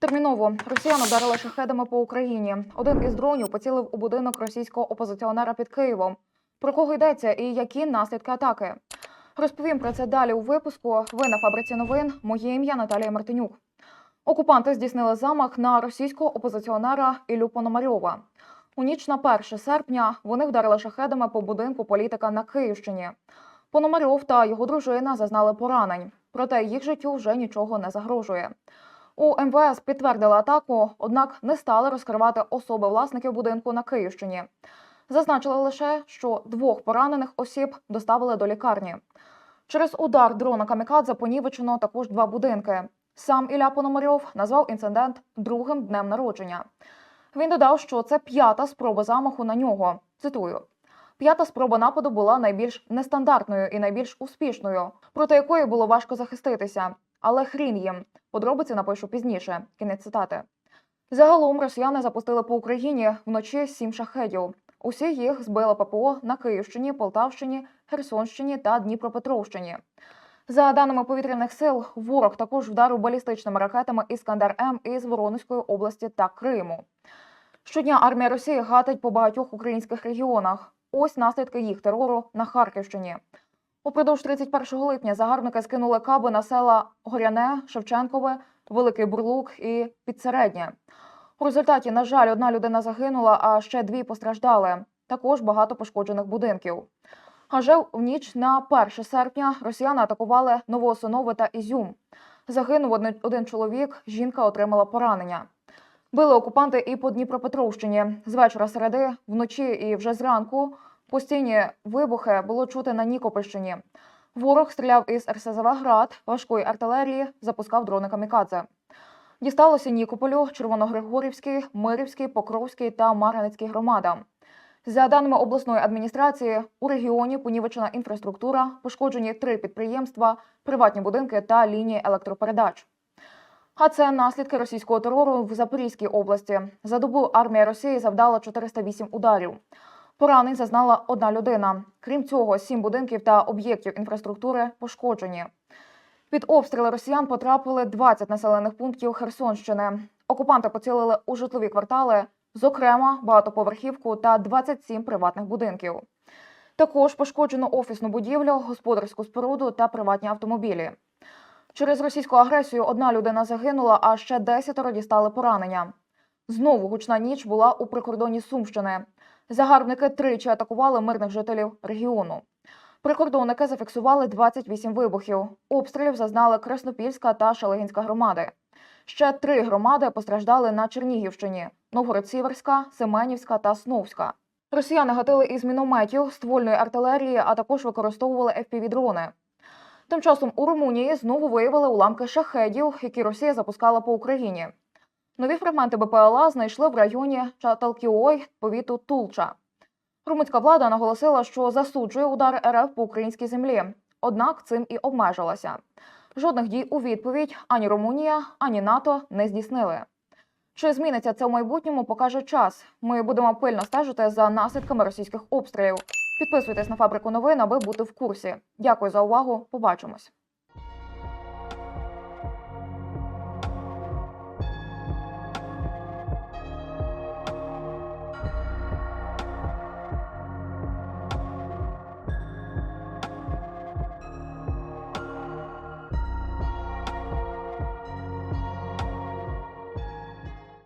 Терміново росіяни вдарили шахедами по Україні. Один із дронів поцілив у будинок російського опозиціонера під Києвом. Про кого йдеться і які наслідки атаки? Розповім про це далі у випуску. Ви на фабриці новин. Моє ім'я Наталія Мартинюк. Окупанти здійснили замах на російського опозиціонера Іллю Пономарьова. У ніч на 1 серпня вони вдарили шахедами по будинку політика на Київщині. Пономарьов та його дружина зазнали поранень, проте їх життю вже нічого не загрожує. У МВС підтвердили атаку, однак не стали розкривати особи власників будинку на Київщині. Зазначили лише, що двох поранених осіб доставили до лікарні. Через удар дрона Камікадзе понівечено також два будинки. Сам Ілля Пономарьов назвав інцидент другим днем народження. Він додав, що це п'ята спроба замаху на нього. Цитую: п'ята спроба нападу була найбільш нестандартною і найбільш успішною, проти якої було важко захиститися. Але хрін їм. Подробиці напишу пізніше. Кінець цитати. Загалом росіяни запустили по Україні вночі сім шахедів. Усі їх збили ППО на Київщині, Полтавщині, Херсонщині та Дніпропетровщині. За даними повітряних сил, ворог також вдарив балістичними ракетами Іскандер М із Воронезької області та Криму. Щодня армія Росії гатить по багатьох українських регіонах. Ось наслідки їх терору на Харківщині. Упродовж 31 липня загарбники скинули каби на села Горяне, Шевченкове, Великий Бурлук і Підсереднє. У результаті, на жаль, одна людина загинула, а ще дві постраждали. Також багато пошкоджених будинків. Адже в ніч на 1 серпня росіяни атакували Новоосинове та Ізюм. Загинув один чоловік, жінка отримала поранення. Били окупанти і по Дніпропетровщині. З вечора середи, вночі і вже зранку постійні вибухи було чути на Нікопольщині. Ворог стріляв із РСЗВ «Град», важкої артилерії, запускав дрони камікадзе. Дісталося Нікополю, Червоногригорівський, Мирівський, Покровський та Марганецький громадам. За даними обласної адміністрації, у регіоні понівечена інфраструктура, пошкоджені три підприємства, приватні будинки та лінії електропередач. А це наслідки російського терору в Запорізькій області. За добу армія Росії завдала 408 ударів. Поранень зазнала одна людина. Крім цього, сім будинків та об'єктів інфраструктури пошкоджені. Під обстріли росіян потрапили 20 населених пунктів Херсонщини. Окупанти поцілили у житлові квартали, зокрема багатоповерхівку та 27 приватних будинків. Також пошкоджено офісну будівлю, господарську споруду та приватні автомобілі. Через російську агресію одна людина загинула, а ще десятеро дістали поранення. Знову гучна ніч була у прикордонні Сумщини. Загарбники тричі атакували мирних жителів регіону. Прикордонники зафіксували 28 вибухів. Обстрілів зазнали Краснопільська та Шелегінська громади. Ще три громади постраждали на Чернігівщині: Новгород-Сіверська, Семенівська та Сновська. Росіяни гатили із мінометів, ствольної артилерії, а також використовували FPV-дрони. Тим часом у Румунії знову виявили уламки шахедів, які Росія запускала по Україні. Нові фрагменти БПЛА знайшли в районі Чаталкіой, повіту Тулча. Румунська влада наголосила, що засуджує удар РФ по українській землі, однак цим і обмежилася. Жодних дій у відповідь ані Румунія, ані НАТО не здійснили. Чи зміниться це в майбутньому, покаже час. Ми будемо пильно стежити за наслідками російських обстрілів. Підписуйтесь на фабрику новин, аби бути в курсі. Дякую за увагу. Побачимось.